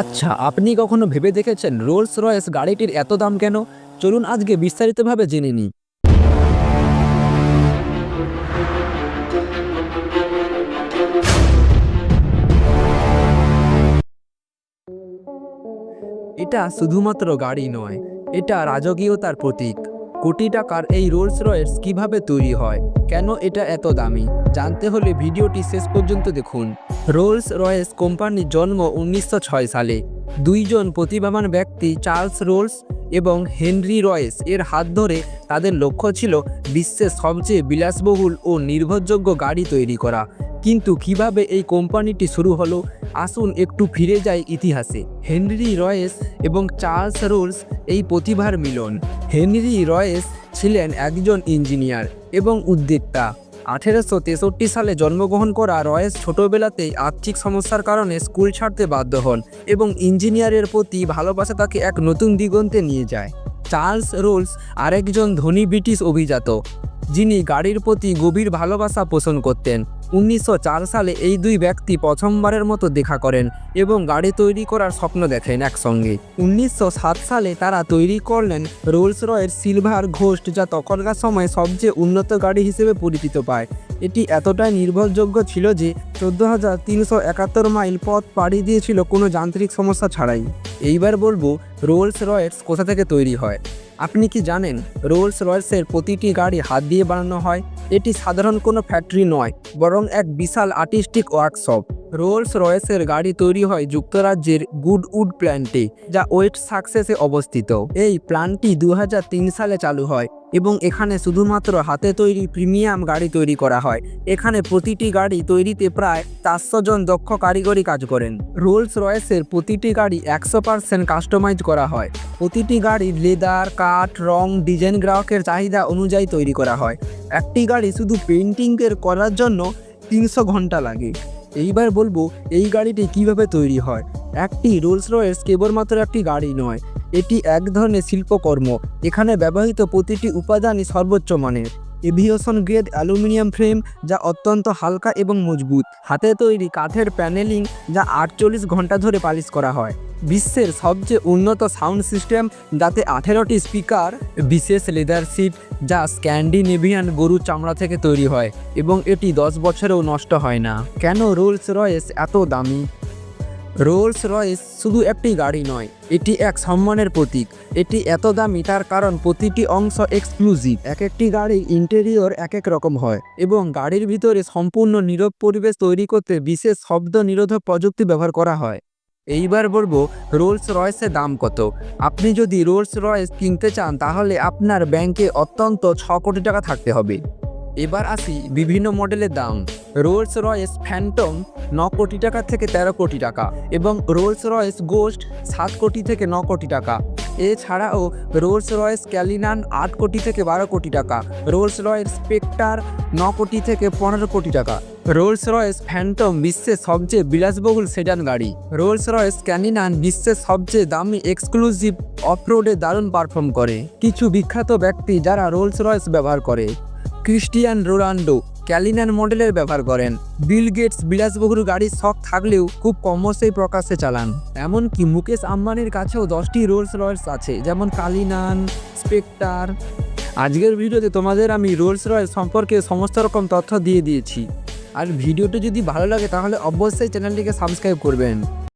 আচ্ছা আপনি কখনো ভেবে দেখেছেন রোলস রয়েস গাড়িটির এত দাম কেন? চলুন আজকে বিস্তারিতভাবে জেনে নিই। এটা শুধুমাত্র গাড়ি নয়, এটা রাজকীয়তার প্রতীক। কোটি টাকার এই রোলস রয়েস কীভাবে তৈরি হয়? কেন এটা এত দামি? জানতে হলে ভিডিওটি শেষ পর্যন্ত দেখুন। রোলস রয়েস কোম্পানির জন্ম উনিশশো ছয় সালে। দুইজন প্রতিভাবান ব্যক্তি চার্লস রোলস এবং হেনরি রয়েস এর হাত ধরে তাদের লক্ষ্য ছিল বিশ্বের সবচেয়ে বিলাসবহুল ও নির্ভরযোগ্য গাড়ি তৈরি করা। কিন্তু কীভাবে এই কোম্পানিটি শুরু হলো? আসুন একটু ফিরে যাই ইতিহাসে। হেনরি রয়েস এবং চার্লস রোলস এই প্রতিভার মিলন। হেনরি রয়েস ছিলেন একজন ইঞ্জিনিয়ার এবং উদ্যোক্তা। আঠেরোশো তেষট্টি সালে জন্মগ্রহণ করা রয়েস ছোটবেলাতেই আর্থিক সমস্যার কারণে স্কুল ছাড়তে বাধ্য হন এবং ইঞ্জিনিয়ারের প্রতি ভালোবাসা তাকে এক নতুন দিগন্তে নিয়ে যায়। চার্লস রোলস আরেকজন ধনী ব্রিটিশ অভিজাত, যিনি গাড়ির প্রতি গভীর ভালোবাসা পোষণ করতেন। উনিশশো চার সালে এই দুই ব্যক্তি প্রথমবারের মতো দেখা করেন এবং গাড়ি তৈরি করার স্বপ্ন দেখেন একসঙ্গে। উনিশশো সাত সালে তারা তৈরি করলেন রোলস রয়ের সিলভার ঘোস্ট যা তখনকার সময় সবচেয়ে উন্নত গাড়ি হিসেবে পরিচিত পায়। এটি এতটাই নির্ভরযোগ্য ছিল যে চোদ্দ হাজার তিনশো একাত্তর মাইল পথ পাড়ি দিয়েছিল কোনো যান্ত্রিক সমস্যা ছাড়াই। এইবার বলব রোলস রয়েস কোথা থেকে তৈরি হয়? আপনি কি জানেন রোলস রয়েসের প্রতিটি গাড়ি হাত দিয়ে বানানো হয়? এটি সাধারণ কোনো ফ্যাক্টরি নয়, বরং এক বিশাল আর্টিস্টিক ওয়ার্কশপ রোলস রয়েসের গাড়ি তৈরি হয় যুক্তরাজ্যের গুডউড প্ল্যান্টে যা ওয়েট সাকসেসে অবস্থিত। এই প্ল্যান্টটি দু হাজার তিন সালে চালু হয় এবং এখানে শুধুমাত্র হাতে তৈরি প্রিমিয়াম গাড়ি তৈরি করা হয়। এখানে প্রতিটি গাড়ি তৈরিতে প্রায় চারশো জন দক্ষ কারিগরি কাজ করেন। রোলস রয়েসের প্রতিটি গাড়ি একশো পার্সেন্ট কাস্টমাইজ করা হয়। প্রতিটি গাড়ি লেদার কাঠ, রং ডিজাইন গ্রাহকের চাহিদা অনুযায়ী তৈরি করা হয়। একটি গাড়ি শুধু পেন্টিংয়ের করার জন্য তিনশো ঘণ্টা লাগে। এইবার বলব, এই গাড়িটি কীভাবে তৈরি হয়? একটি রোলস রয়েস কেবলমাত্র একটি গাড়ি নয়, এটি এক ধরনের শিল্পকর্ম। এখানে ব্যবহৃত প্রতিটি উপাদানই সর্বোচ্চ মানের। এভিয়েশন গ্রেড অ্যালুমিনিয়াম ফ্রেম যা অত্যন্ত হালকা এবং মজবুত। হাতে তৈরি কাঠের প্যানেলিং যা আটচল্লিশ ঘণ্টা ধরে পালিশ করা হয়। বিশ্বের সবচেয়ে উন্নত সাউন্ড সিস্টেম যাতে আঠেরোটি স্পিকার, বিশেষ লেদার সিট যা স্ক্যান্ডিনেভিয়ান গরুর চামড়া থেকে তৈরি হয় এবং এটি দশ বছরেও নষ্ট হয় না। কেন রোলস রয়েস এত দামি? রোলস রয়েস শুধু একটি গাড়ি নয়, এটি এক সম্মানের প্রতীক। এটি এত দামি তার কারণ প্রতিটি অংশ এক্সক্লুসিভ এক একটি গাড়ির ইন্টেরিয়র এক এক রকম হয় এবং গাড়ির ভিতরে সম্পূর্ণ নীরব পরিবেশ তৈরি করতে বিশেষ শব্দ নিরোধক প্রযুক্তি ব্যবহার করা হয়। এইবার বলব, রোলস রয়েসের দাম কত? আপনি যদি রোলস রয়েস কিনতে চান, তাহলে আপনার ব্যাংকে অত্যন্ত ছ কোটি টাকা থাকতে হবে। এবার আসি বিভিন্ন মডেলের দাম। রোলস রয়েস ফ্যান্টম ন কোটি টাকা থেকে তেরো কোটি টাকা এবং রোলস রয়েস গোস্ট সাত কোটি থেকে ন কোটি টাকা। এছাড়াও রোলস রয়েস ক্যালিনান আট কোটি থেকে বারো কোটি টাকা। রোলস রয়েস স্পেক্টার ন কোটি থেকে পনেরো কোটি টাকা। রোলস রয়েস ফ্যান্টম বিশ্বের সবচেয়ে বিলাসবহুল সেডান গাড়ি। রোলস রয়েস ক্যানিনান বিশ্বের সবচেয়ে দামি এক্সক্লুসিভ অফরোডে দারুণ পারফর্ম করে। কিছু বিখ্যাত ব্যক্তি যারা রোলস রয়েস ব্যবহার করে। ক্রিস্টিয়ান রোনাল্ডো ক্যালিনান মডেলের ব্যবহার করেন। বিল গেটস বিলাসবহুল গাড়ির শখ থাকলেও খুব কমসেই প্রকাশ্যে চালান। এমনকি মুকেশ আম্বানির কাছেও দশটি রোলস রয়েস আছে, যেমন কালিনান, স্পেক্টার। আজকের ভিডিওতে তোমাদের আমি রোলস রয়েস সম্পর্কে সমস্ত রকম তথ্য দিয়ে দিয়েছি। আর ভিডিওটি যদি ভালো লাগে তাহলে অবশ্যই চ্যানেলটিকে সাবস্ক্রাইব করবেন।